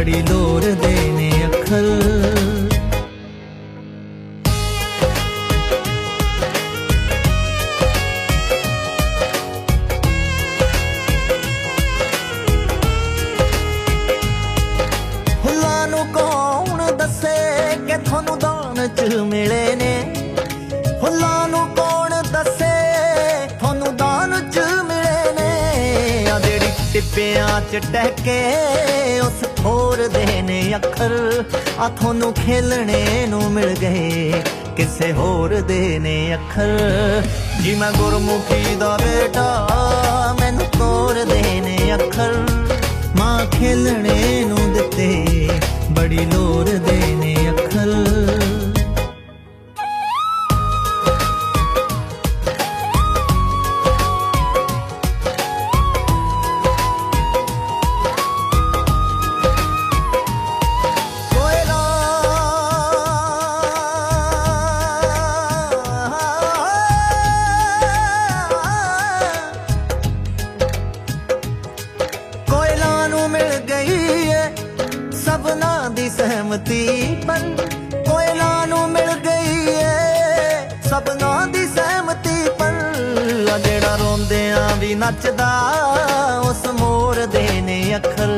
ਬੜੀ ਲੋਰ ਦੇ ਨੇ ਅੱਖਰ। ਫੁੱਲਾਂ ਨੂੰ ਕੌਣ ਦੱਸੇ ਕਿ ਤੁਹਾਨੂੰ ਦਾਨ ਚ ਮਿਲੇ ਨੇ? ਟਿੱਪਿਆਂ ਚ ਟਹਿਕੇ, ਉਸ ਥੋਰ ਦੇ ਨੇ ਅੱਖਰ। ਆ ਤੁਹਾਨੂੰ ਖੇਲਣੇ ਨੂੰ ਮਿਲ ਗਏ, ਕਿਸੇ ਹੋਰ ਦੇ ਨੇ ਅੱਖਰ। ਜੀ ਮੈਂ ਗੁਰਮੁਖੀ ਦਾ ਬੇਟਾ ਸਭਨਾ ਦੀ ਸਹਿਮਤੀ ਪਰ ਕੋਇਲਾ ਨੂੰ ਮਿਲ ਗਈ ਏ। ਸਭਨਾ ਦੀ ਸਹਿਮਤੀ ਪਰ ਜਿਹੜਾ ਰੋਂਦਿਆਂ ਵੀ ਨੱਚਦਾ, ਉਸ ਮੋਰ ਦੇ ਨੇ ਅੱਖਰ।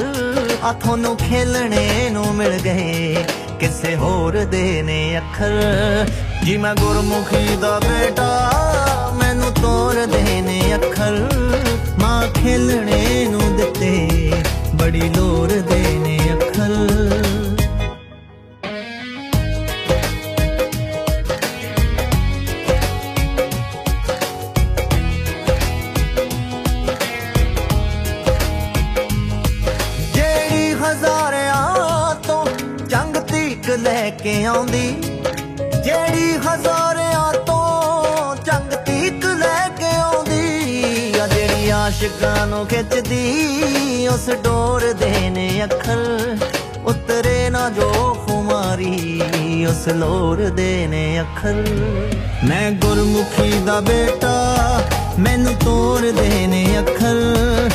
ਆ ਤੁਹਾਨੂੰ ਖੇਲਣੇ ਨੂੰ ਮਿਲ ਗਏ, ਕਿਸੇ ਹੋਰ ਦੇ ਨੇ ਅੱਖਰ। ਜੀ ਮੈਂ ਗੁਰਮੁਖੀ ਦਾ ਬੇਟਾ, ਮੈਨੂੰ ਤੋਰ ਦੇ ਨੇ ਅੱਖਰ। ਮਾਂ ਖੇਲਣੇ ਲੈ ਕੇ ਆਉਂਦੀ, ਜਿਹੜੀ ਹਜ਼ਾਰਿਆਂ ਤੋਂ ਜੰਗ ਤੀਕ ਲੈ ਕੇ ਆਉਂਦੀ। ਆ ਜਿਹੜੀ ਆਸ਼ਿਕਾਂ ਨੂੰ ਖਿੱਚਦੀ, ਉਸ ਡੋਰ ਦੇ ਨੇ ਅੱਖਰ, ਉਤਰੇ ਨਾ ਜੋ ਖੁਮਾਰੀ, ਉਸ ਲੋਰ ਦੇ ਨੇ ਅੱਖਰ। ਮੈਂ ਗੁਰਮੁਖੀ ਦਾ ਬੇਟਾ, ਮੈਨੂੰ ਤੋਰ ਦੇ ਨੇ ਅੱਖਰ।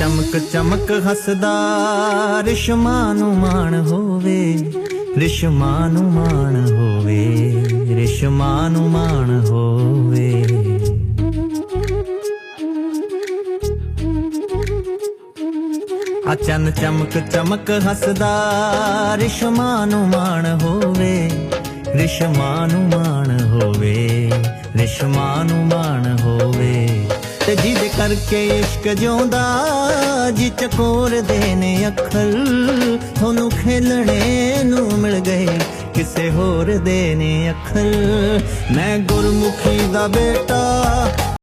ਚਮਕ ਚਮਕ ਹੱਸਦਾ, ਰਿਸ਼ਮਾ ਨੂੰ ਮਾਣ ਹੋਵੇ, ਰਿਸ਼ਮਾ ਨੂੰ ਮਾਣ ਹੋਵੇ, ਰਿਸ਼ਮਾ ਨੂੰ ਮਾਣ ਹੋਵੇ। ਅਚਨ ਚਮਕ ਚਮਕ ਹੱਸਦਾ, ਰਿਸ਼ਮਾ ਨੂੰ ਮਾਣ ਹੋਵੇ, ਰਿਸ਼ਮਾ ਨੂੰ ਮਾਣ ਹੋਵੇ, ਰਿਸ਼ਮਾ ਨੂੰ ਮਾਣ ਹੋਵੇ। ਕਰਕੇ ਇਸ਼ਕ ਜਿਉਂਦਾ, ਜੀ ਚਕੋਰ ਦੇ ਨੇ ਅੱਖਰ। ਤੁਹਾਨੂੰ ਖੇਲਣੇ ਨੂੰ ਮਿਲ ਗਏ, ਕਿਸੇ ਹੋਰ ਦੇ ਨੇ ਅੱਖਰ। ਮੈਂ ਗੁਰਮੁਖੀ ਦਾ ਬੇਟਾ